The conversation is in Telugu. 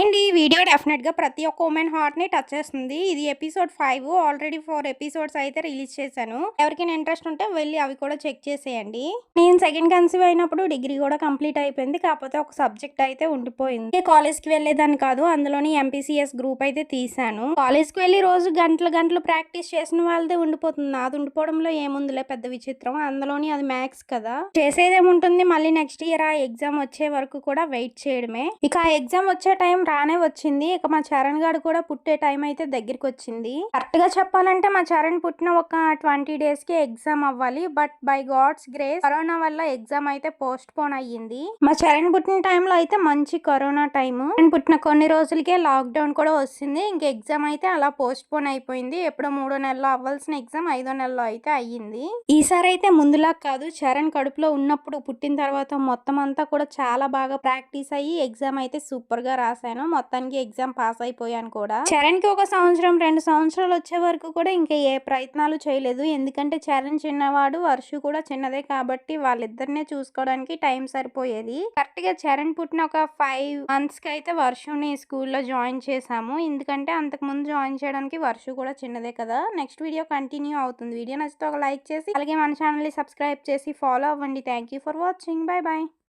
అండ్ ఈ వీడియో డెఫినెట్గా ప్రతి ఒక్క ఉమెన్ హార్ట్ని టచ్ చేస్తుంది. ఇది episode five already four episodes అయితే రిలీజ్ చేశాను. ఎవరికైనా ఇంట్రెస్ట్ ఉంటే వెళ్ళి అవి కూడా చెక్ చేసేయండి. నేను సెకండ్ కన్సీవ్ అయినప్పుడు డిగ్రీ కూడా కంప్లీట్ అయిపోయింది. కాకపోతే ఒక సబ్జెక్ట్ అయితే ఉండిపోయింది. కాలేజ్కి వెళ్ళేదాన్ని కాదు అందులోని ఎంపీసీఎస్ గ్రూప్ అయితే తీసాను కాలేజ్కి వెళ్ళి రోజు గంటలు గంటలు ప్రాక్టీస్ చేసిన వాళ్ళదే ఉండిపోతుంది. అది ఉండిపోవడంలో ఏముందిలే పెద్ద విచిత్రం. అందులోని అది మ్యాథ్స్ కదా. చేసేదేముంటుంది మళ్ళీ నెక్స్ట్ ఇయర్ ఆ ఎగ్జామ్ వచ్చే వరకు కూడా వెయిట్ చేయడమే. ఇక ఆ ఎగ్జామ్ వచ్చే టైం రానే వచ్చింది. ఇక మా చరణ్ గారు కూడా పుట్టే టైం అయితే దగ్గరికి వచ్చింది కరెక్ట్గా చెప్పాలంటే మా చరణ్ పుట్టిన ఒక ట్వంటీ డేస్కి ఎగ్జామ్ అవ్వాలి. But by God's grace corona వల్ల ఎగ్జామ్ అయితే పోస్ట్ పోన్ అయ్యింది. మా చరణ్ పుట్టిన టైంలో అయితే మంచి కరోనా టైం పుట్టిన కొన్ని రోజులకే లాక్ డౌన్ కూడా వస్తుంది. ఇంక ఎగ్జామ్ అయితే అలా పోస్ట్ పోన్ అయిపోయింది. ఎప్పుడో మూడో నెలలో అవ్వాల్సిన ఎగ్జామ్ ఐదో నెలలో అయితే అయ్యింది. ఈసారి అయితే ముందులా కాదు చరణ్ కడుపులో ఉన్నప్పుడు పుట్టిన తర్వాత మొత్తం అంతా కూడా చాలా బాగా ప్రాక్టీస్ అయ్యి ఎగ్జామ్ అయితే సూపర్గా రాశాను మొత్తానికి ఎగ్జామ్ పాస్ అయిపోయాను కూడా. చరణ్కి ఒక సంవత్సరం రెండు సంవత్సరాలు వచ్చే వరకు కూడా ఇంకా ఏ ప్రయత్నాలు చేయలేదు. ఎందుకంటే చరణ్ చిన్నవాడు వర్షు కూడా చిన్నదే కాబట్టి వాళ్ళిద్దరినే చూసుకోవడానికి టైం సరిపోయేది. కరెక్ట్గా చరణ్ పుట్టిన ఒక ఫైవ్ మంత్స్కి అయితే వర్షుని స్కూల్లో జాయిన్ చేశాము. ఎందుకంటే అంతకు ముందు జాయిన్ చేయడానికి వర్షు కూడా చిన్నదే కదా. నెక్స్ట్ వీడియో కంటిన్యూ అవుతుంది. వీడియో నచ్చితే ఒక లైక్ చేసి అలాగే మన ఛానల్ని సబ్స్క్రైబ్ చేసి ఫాలో అవ్వండి. Thank you for watching. Bye bye